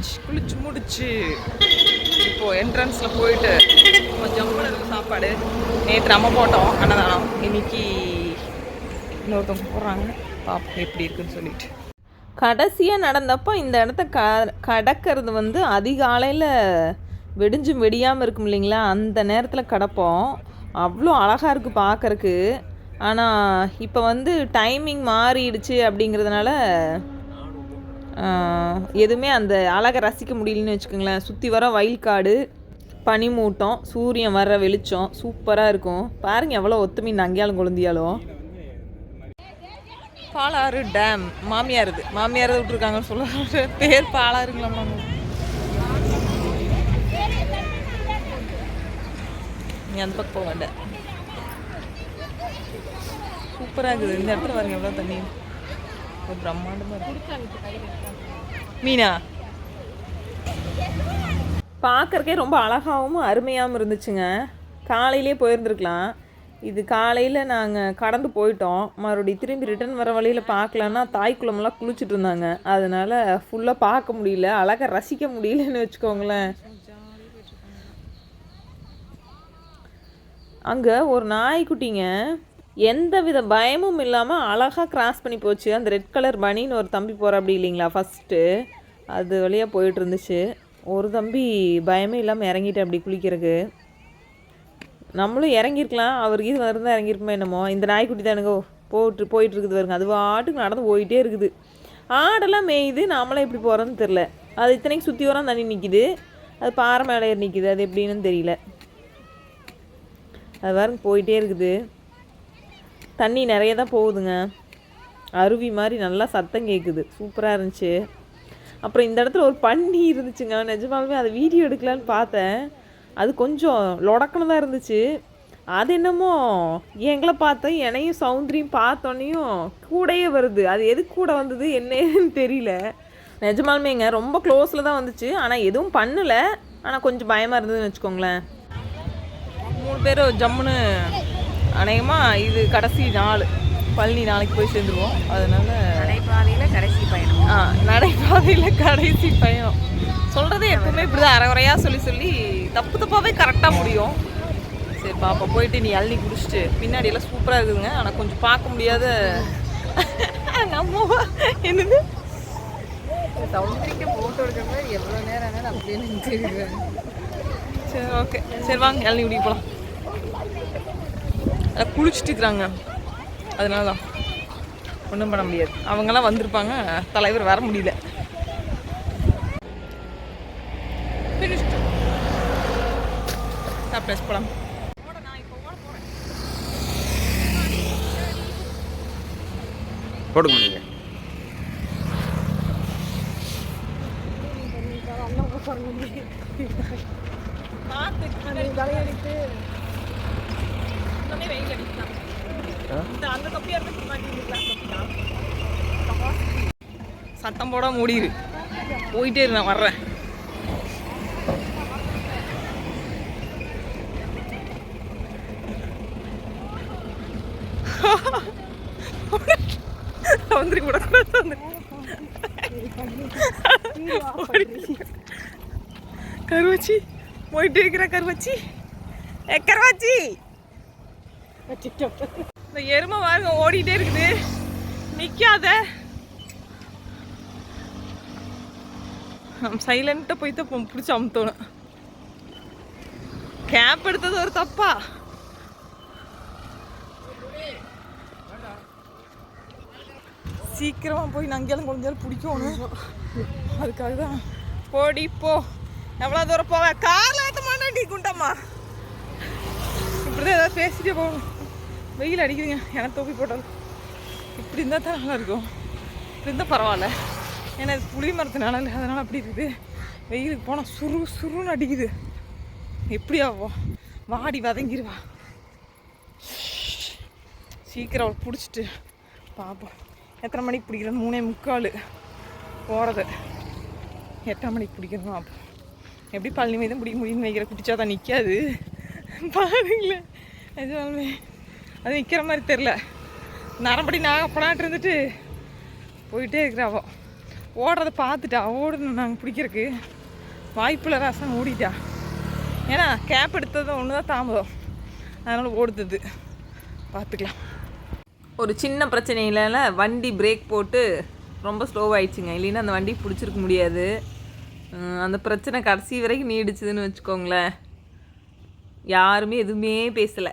குளிச்சு குளிச்சு முடிச்சு இப்போது என்ட்ரன்ஸில் போயிட்டு கொஞ்சம் கூட சாப்பாடு நேற்று நம்ம போட்டோம் அன்னதானம். இன்னைக்கு இன்னொருத்தவங்க போடுறாங்க பாப்போம் எப்படி இருக்குன்னு சொல்லிட்டு. கடைசியாக நடந்தப்போ இந்த இடத்த க கடக்கிறது வந்து அதிகாலையில் வெடிஞ்சும் வெடியாமல் இருக்கும் இல்லைங்களா? அந்த நேரத்தில் கடப்போம். அவ்வளோ அழகாக இருக்குது பார்க்குறக்கு ஆனால் இப்போ வந்து டைமிங் மாறிடுச்சு அப்படிங்கிறதுனால எதுவுமே அந்த அழகை ரசிக்க முடியலன்னு வச்சுக்கோங்களேன். சுற்றி வர வயல் காடு பனிமூட்டம் சூரியன் வர்ற வெளிச்சம் சூப்பராக இருக்கும். பாருங்கள் எவ்வளோ ஒத்துமை நங்கையாலும் குழந்தையாலும். பாலாறு டேம் மாமியார் இது. மாமியார் விட்டுருக்காங்கன்னு சொல்ல பேர் பாலாறுங்களா மாமி? நீ அந்த பக்கம் போக வேண்டாம். சூப்பராக இருக்குது. இந்த இடத்துல பாருங்க எவ்வளோ தண்ணி. ஒரு பிரம்மாண்டமாக இருக்கு. மீனா? பார்க்கறக்கே ரொம்ப அழகாகவும் அருமையாகவும் இருந்துச்சுங்க. காலையிலே போயிருந்துருக்கலாம். இது காலையில் நாங்கள் கடந்து போயிட்டோம். மறுபடியும் திரும்பி ரிட்டர்ன் வர வழியில் பார்க்கலன்னா தாய் குளமெல்லாம் குளிச்சுட்டு இருந்தாங்க. அதனால் ஃபுல்லாக பார்க்க முடியல. அழகாக ரசிக்க முடியலன்னு வச்சுக்கோங்களேன். அங்கே ஒரு நாய்க்குட்டிங்க எந்த வித பயமும் இல்லாமல் அழகாக கிராஸ் பண்ணி போச்சு. அந்த ரெட் கலர் பனின்னு ஒரு தம்பி போகிற அப்படி இல்லைங்களா? ஃபஸ்ட்டு அது வழியாக போயிட்டு இருந்துச்சு. ஒரு தம்பி பயமே இல்லாமல் இறங்கிட்டு அப்படி குளிக்கிறதுக்கு. நம்மளும் இறங்கியிருக்கலாம். அவர் இது இருந்தால் இறங்கியிருப்போமே என்னமோ. இந்த நாய்க்குட்டி தானுங்க போட்டு போயிட்டு வருங்க பாருங்க. அது வாட்டுக்கு நடந்து போயிட்டே இருக்குது. ஆடெல்லாம் மேயுது. நாமளாம் எப்படி போகிறோன்னு தெரில அது இத்தனைக்கு சுற்றி வரோம் தண்ணி நிற்கிது அது பாறை மேலே நிற்கிது அது எப்படின்னு தெரியல. அது பாருங்க போயிட்டே இருக்குது. தண்ணி நிறைய தான் போகுதுங்க. அருவி மாதிரி நல்லா சத்தம் கேட்குது சூப்பராக இருந்துச்சு. அப்புறம் இந்த இடத்துல ஒரு பன்னி இருந்துச்சுங்க. நிஜமாலுமே அதை வீடியோ எடுக்கலான்னு பார்த்தேன். அது கொஞ்சம் லொடக்கணும் தான் இருந்துச்சு. அது என்னமோ எங்களை பார்த்தேன் என்னையும் சௌந்தரியும் பார்த்தோன்னையும் கூடயே வருது. அது எது கூட வந்தது என்னன்னு தெரியல. நிஜமாலுமேங்க ரொம்ப க்ளோஸில் தான் வந்துச்சு. ஆனால் எதுவும் பண்ணலை. ஆனால் கொஞ்சம் பயமாக இருந்ததுன்னு வச்சுக்கோங்களேன். மூணு பேரும் ஜம்முன்னு அநேகமாக இது கடைசி நாள் பழனி நாளைக்கு போய் சேர்ந்துருவோம். அதனால நடைபாதையில் கடைசி பயணம். ஆ நடைபாதையில் கடைசி பயணம். சொல்கிறதே எப்பவுமே இப்படி தான் அரைகுறையாக சொல்லி சொல்லி தப்பு தப்பாகவே கரெக்டாக முடியும். சரி பாப்பா போயிட்டு நீ அள்ளி குடிச்சிட்டு பின்னாடி எல்லாம் சூப்பராக இருக்குதுங்க. ஆனால் கொஞ்சம் பார்க்க முடியாத நம்ம என்னது? சவுந்தரிக்கு போட்டோ எடுக்கிறது எவ்வளோ நேரம் ஆனாலும் அப்படியே சரி ஓகே சரி வாங்க இளநீ குடிக்க போகலாம் குளிச்சுட்டு இருக்கிறாங்க. அதனால தான் ஒன்றும் பண்ண முடியாது. அவங்கெல்லாம் வந்திருப்பாங்க. தலைவர் வர முடியல. சாப்பிட்டாச்சு போகலாம் போடுங்க நீங்கள் தலையடித்து வெயில் அடிக்கலாம் இந்த அந்த மாட்டிருக்கலாம் சத்தம் போட முடியுது போயிட்டே இரு நான் வர்றேன். வந்துரு கூட. கருவச்சி போயிட்டு இருக்கிற கருவச்சி. கருவாச்சி! இந்த எருமை பாருங்க ஓடிட்டே இருக்குது. நிற்காத நம்ம சைலண்ட்டாக போய் தான் பிடிச்சி அமுத்தணும். கேப் எடுத்தது ஒரு தப்பா? சீக்கிரமா போய் நங்கேலும் கொஞ்சம் பிடிக்கணும். அதுக்காக தான் போடி போ. எவ்வளோ தூரம் போவேன் காரில் ஏற்ற மாட்டேன் குண்டம்மா. இப்படிதான் ஏதாவது பேசிட்டே போகணும். வெயில் அடிக்குதுங்க. எனக்கு தொப்பி போட்டால் இப்படி இருந்தால் தான் நல்லா இருக்கும் இப்படி இருந்தால் பரவாயில்ல. ஏன்னா இது புளி மரத்தினால இல்லை அதனால் அப்படி இருக்குது. வெயிலுக்கு போனால் சுரு சுருன்னு அடிக்குது. எப்படி ஆகும் வாடி வதங்கிடுவா சீக்கிரம் அவள் பிடிச்சிட்டு பார்ப்போம் எத்தனை மணிக்கு பிடிக்கிறோம் மூணே முக்கால் போகிறது எட்டாம் மணிக்கு பிடிக்கணும் அப்போ எப்படி பழனி மீதும் பிடிக்க முடியும்னு வைக்கிற குடிச்சா தான் நிற்காது பாருங்களேன் நிஜமாலுமே அது நிற்கிற மாதிரி தெரில நரம்படி நாகப்படான்ட்டு இருந்துட்டு போயிட்டே இருக்கிறாவோ ஓடுறத பார்த்துட்டா ஓடணும் நாங்கள் பிடிக்கிறதுக்கு. வாய்ப்பில் ரசம் ஓடிட்டா. ஏன்னா கேப் எடுத்தது ஒன்று தான் தாமதம். அதனால் ஓடுது பார்த்துக்கலாம். ஒரு சின்ன பிரச்சனையில வண்டி பிரேக் போட்டு ரொம்ப ஸ்லோவாகிடுச்சுங்க இல்லைன்னா அந்த வண்டி பிடிச்சிருக்க முடியாது. அந்த பிரச்சனை கடைசி வரைக்கும் நீடிச்சதுன்னு வச்சுக்கோங்களேன். யாருமே எதுவுமே பேசலை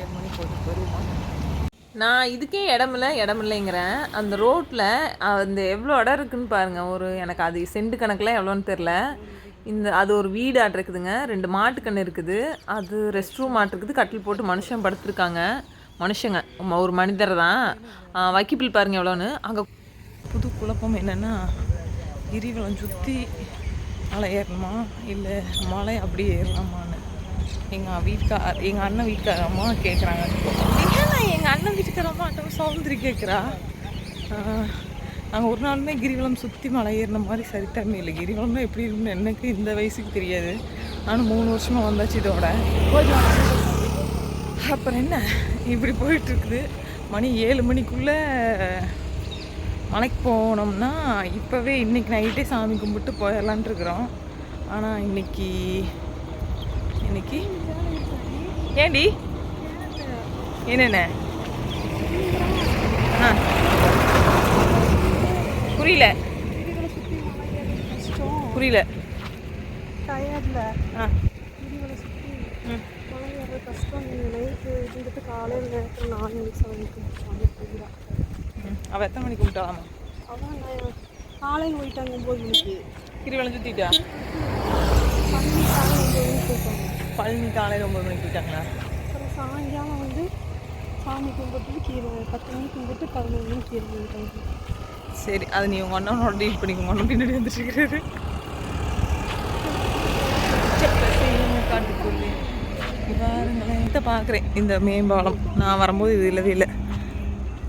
ஏழு மணி போட்டு வருமா நான் இதுக்கே இடமில்ல இடமில்லைங்கிறேன் அந்த ரோட்டில் அந்த எவ்வளோ இடம் இருக்குதுன்னு பாருங்கள் ஒரு எனக்கு அது செண்டு கணக்கில் எவ்வளோன்னு தெரில. இந்த அது ஒரு வீடு ஆட் இருக்குதுங்க. ரெண்டு மாட்டுக்கன்று இருக்குது. அது ரெஸ்ட் ரூம் ஆட்ருக்குது கட்டில் போட்டு மனுஷன் படுத்துருக்காங்க. மனுஷங்க. ம- ஒரு மனிதர் தான். வக்கிப்பில் பாருங்கள் எவ்வளோன்னு. அங்கே புது குழப்பம் என்னென்னா கிரிவலம் சுற்றி மலை ஏறணுமா? இல்லை மலை அப்படியே ஏறலாமான்னு? எங்கள் வீட்டுக்கார் எங்கள் அண்ணன் வீட்டுக்கார அம்மா கேட்குறாங்க எங்கள் அண்ணன் வீட்டுக்கார அம்மா அட்டம் கேட்குறா நாங்கள் ஒரு நாளுமே கிரிவலம் சுற்றி மலை ஏறின மாதிரி சரித்தன்மை இல்லை. கிரிவலம்னா எப்படி இருக்குன்னு எனக்கு இந்த வயசுக்கு தெரியாது. ஆனால் மூணு வருஷமாக வந்தாச்சு இதோட. அப்புறம் என்ன? இப்படி போயிட்டுருக்குது. மணி ஏழு மணிக்குள்ளே மலைக்கு போனோம்னா இப்போவே இன்றைக்கி நைட்டே சாமி கும்பிட்டு போயிடலான்ட்டு இருக்கிறோம். ஆனால் இன்னைக்கு இன்னைக்கு? ஏண்டி என்னென்ன? புரியல. புரியல. டயர்டில். கிரிவலை சுற்றி ம். மழை ஏற கஷ்டம் நைட்டு இருந்துட்டு காலையில் நேரத்தில் நாலு வரைக்கும் சாமி போகிறா. அவள் எத்தனை மணிக்கு விட்டாலாமா அதான் நான் காலையில் போயிட்டாங்க ஒம்பது மணிக்கு கிரிவலம் சுற்றிட்டா பன்னெண்டு காலை ஒம்பது மணிக்கு போயிட்டாங்க பழனி காலையில் ஒம்பது மணிக்கு விட்டாங்களா அப்புறம் சாயங்காலம் வந்து சாமி கும்பிட்டு கீரை பத்து மணிக்கு கும்பிட்டு பதினொரு மணிக்கு கீரை சரி அது நீ உங்கள் அண்ணனோட டீல் பண்ணிக்கோங்க அண்ணன் பின்னாடி வந்துட்டு இருக்கிறாரு காட்டுக்குள்ளே பாருங்களேன் இதை பார்க்குறேன். இந்த மேம்பாலம். நான் வரும்போது இது இல்லவே இல்லை.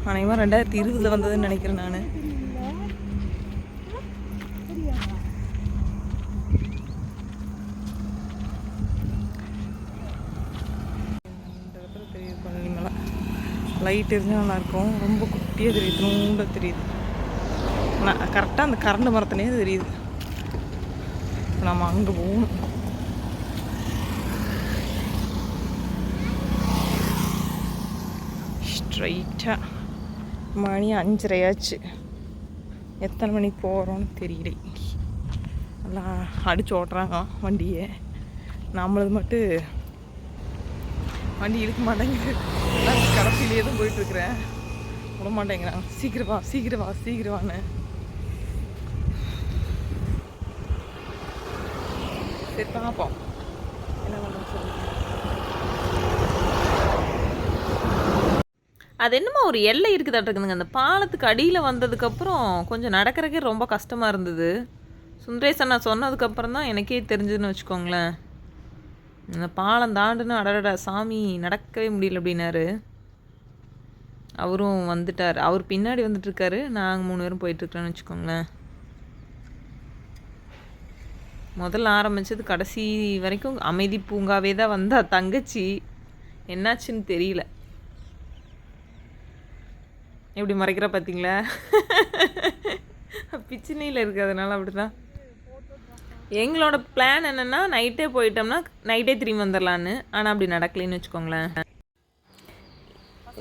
அனைவரும் ரெண்டாயிரத்தி இருபதில் வந்ததுன்னு நினைக்கிறேன் நான் இந்த இடத்துல தெரியுது பழனி மலை லைட் இருந்தால் நல்லாயிருக்கும். ரொம்ப குட்டியாக தெரியுது நூண்டாக தெரியுது. நான் கரெக்டாக அந்த கரண்ட் மரத்துலேயே தெரியுது. இப்போ நம்ம அங்கே போகணும். ஸ்ட்ரைட்டாக மணி அஞ்சரையாச்சு. எத்தனை மணிக்கு போகிறோன்னு தெரியல. எல்லாம் அடிச்சு ஓட்டுறாங்க வண்டியை. நம்மளது மட்டும் வண்டி இழுக்க மாட்டேங்குது. நான் கடைசியிலே தான் போயிட்டுருக்குறேன். விட மாட்டேங்கிறாங்க சீக்கிரம் வா சீக்கிரம் வா சரி பார்ப்போம் என்ன பண்ணுறது அது என்னமோ ஒரு எல்லை இருக்குதாட்டிருக்குதுங்க அந்த பாலத்துக்கு அடியில் வந்ததுக்கப்புறம் கொஞ்சம் நடக்கிறக்கே ரொம்ப கஷ்டமாக இருந்தது. சுந்தரேசன் நான் சொன்னதுக்கப்புறம் தான் எனக்கே தெரிஞ்சதுன்னு வச்சுக்கோங்களேன். இந்த பாலம் தாண்டுன்னு அடடடா சாமி நடக்கவே முடியல அப்படின்னாரு. அவரும் வந்துட்டார். அவர் பின்னாடி வந்துட்டுருக்காரு. நாங்கள் மூணு பேரும் போயிட்டுருக்கோன்னு வச்சுக்கோங்களேன். முதல்ல ஆரம்பித்தது கடைசி வரைக்கும் அமைதி பூங்காவே தான் வந்தா தங்கச்சி. என்னாச்சுன்னு தெரியல. எப்படி மறைக்கிற பார்த்தீங்களா பிச்சினையில் இருக்கிறதுனால அப்படிதான். எங்களோட பிளான் என்னென்னா நைட்டே போயிட்டோம்னா நைட்டே திரும்பி வந்துடலான்னு ஆனால் அப்படி நடக்கலைன்னு வச்சுக்கோங்களேன்.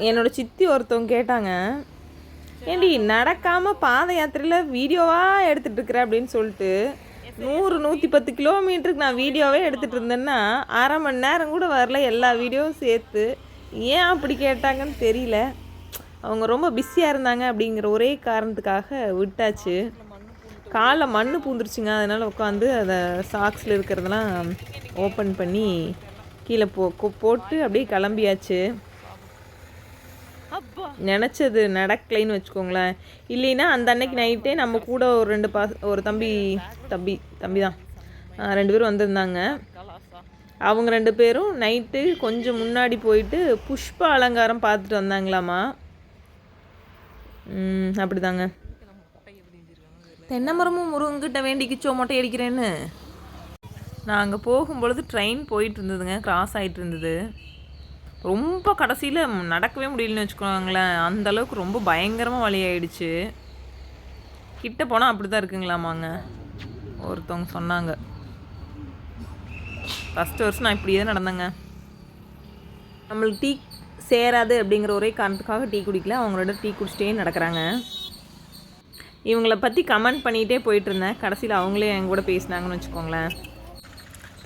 என்னோட சித்தி ஒருத்தவங்க கேட்டாங்க ஏண்டி நடக்காமல் பாத யாத்திரையில் வீடியோவாக எடுத்துகிட்டு இருக்கிற? அப்படின்னு சொல்லிட்டு நூறு நூற்றி பத்து கிலோமீட்டருக்கு நான் வீடியோவே எடுத்துகிட்டு இருந்தேன்னா அரை மணி நேரம் கூட வரல எல்லா வீடியோவும் சேர்த்து. ஏன் அப்படி கேட்டாங்கன்னு தெரியல. அவங்க ரொம்ப பிஸியாக இருந்தாங்க அப்படிங்கிற ஒரே காரணத்துக்காக விட்டாச்சு. காலில் மண் பூந்துருச்சுங்க. அதனால் உட்காந்து அதை சாக்ஸில் இருக்கிறதெல்லாம் ஓப்பன் பண்ணி கீழே போ போட்டு அப்படியே கிளம்பியாச்சு. நினச்சது நடக்கலைன்னு வச்சுக்கோங்களேன். இல்லைன்னா அந்த அன்னைக்கு நைட்டே நம்ம கூட ஒரு ரெண்டு பா ஒரு தம்பி தம்பி தம்பி தான் ரெண்டு பேரும் வந்திருந்தாங்க. அவங்க ரெண்டு பேரும் நைட்டு கொஞ்சம் முன்னாடி போயிட்டு புஷ்ப அலங்காரம் பார்த்துட்டு வந்தாங்களாமா? அப்படிதாங்க. தென்னை மரமும் முருங்கக்கிட்ட வேண்டிக்கிச்சோ மொட்டை அடிக்கிறேன்னு? நான் அங்கே போகும்பொழுது ட்ரெயின் போயிட்டு இருந்ததுங்க கிராஸ் ஆகிட்டு இருந்தது ரொம்ப கடைசியில் நடக்கவே முடியலன்னு வச்சுக்கோங்களேன். அந்தளவுக்கு ரொம்ப பயங்கரமாக வழி ஆயிடுச்சு கிட்ட போனால் அப்படி தான் இருக்குங்களாமாங்க. ஒருத்தவங்க சொன்னாங்க. ஃபஸ்ட்டு வருஷம் நான் இப்படியே தான் நடந்தேங்க. நம்மளுக்கு டீ சேராது அப்படிங்கிற ஒரே காரணத்துக்காக டீ குடிக்கல. அவங்களோட டீ குடிச்சிட்டே நடக்கிறாங்க. இவங்கள பற்றி கமெண்ட் பண்ணிகிட்டே போயிட்டு இருந்தேன் கடைசியில் அவங்களே என் கூட பேசினாங்கன்னு வச்சுக்கோங்களேன்.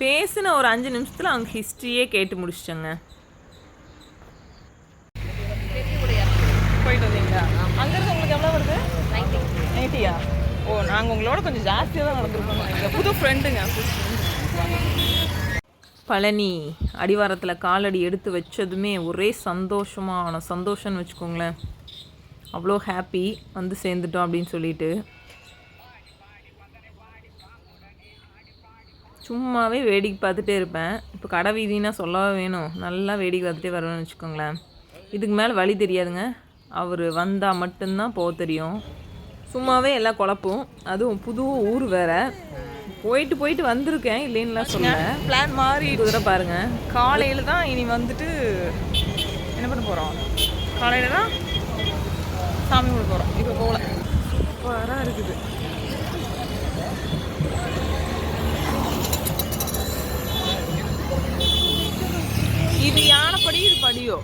பேசின ஒரு அஞ்சு நிமிஷத்தில் அவங்க ஹிஸ்ட்ரியே கேட்டு முடிச்சிட்டேங்க. போயிட்டு வந்தீங்களா? அங்கேருந்து உங்களுக்கு எவ்வளோ வருது? நைன்ட்டியா ஓ நாங்கள் உங்களோட கொஞ்சம் ஜாஸ்தியாக தான் நடந்துருக்கோம் எங்கள் புது ஃப்ரெண்டுங்க பழனி அடிவாரத்தில் காலடி எடுத்து வச்சதுமே ஒரே சந்தோஷமான சந்தோஷம்னு வச்சுக்கோங்களேன். அவ்வளோ ஹாப்பி வந்து சேர்ந்துட்டோம் அப்படின்னு சொல்லிட்டு. சும்மாவே வேடிக்கை பார்த்துட்டே இருப்பேன். இப்போ கடை வீதினா சொல்லவே வேணும். நல்லா வேடிக்கை பார்த்துட்டே வருவேன்னு வச்சுக்கோங்களேன். இதுக்கு மேலே வழி தெரியாதுங்க. அவர் வந்தால் மட்டும்தான் போக தெரியும். சும்மாவே எல்லாம் குழப்பும். அதுவும் புது ஊர் வேற. போயிட்டு போயிட்டு வந்திருக்கேன் இல்லைன்னுலாம் சொல்ல பிளான் மாறி குதிரை பாருங்க. காலையில் தான் இனி வந்துட்டு என்ன பண்ண போகிறோம் காலையில் தான் சாமி கும்பிட போகிறோம் இப்போ போகல. சூப்பராக இருக்குது. இது யானைப்படி இது படியோ?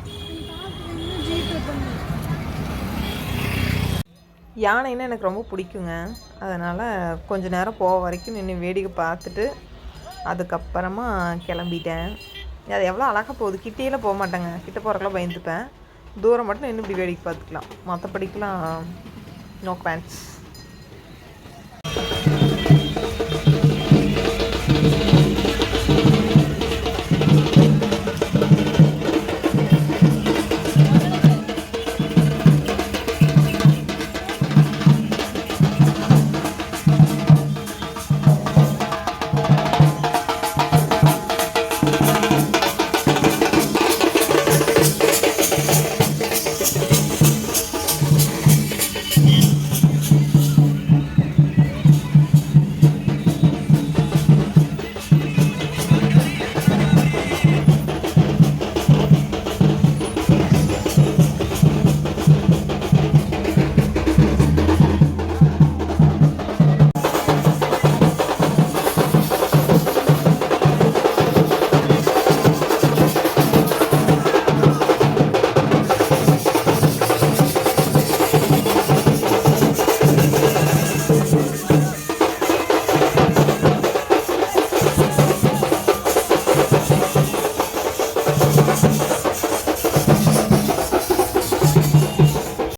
யானைன்னா எனக்கு ரொம்ப பிடிக்குங்க. அதனால் கொஞ்ச நேரம் போக வரைக்கும் நின்று வேடிக்கை பார்த்துட்டு அதுக்கப்புறமா கிளம்பிட்டேன். அது எவ்வளோ அழகாக போகுது. கிட்டேயெல்லாம் போக மாட்டேங்க. கிட்ட போகிறக்கெல்லாம் பயந்துப்பேன். தூரம் மட்டும் இன்னும் இப்படி வேடிக்கை பார்த்துக்கலாம். மற்றபடிக்கெலாம் நோ பேண்ட்ஸ்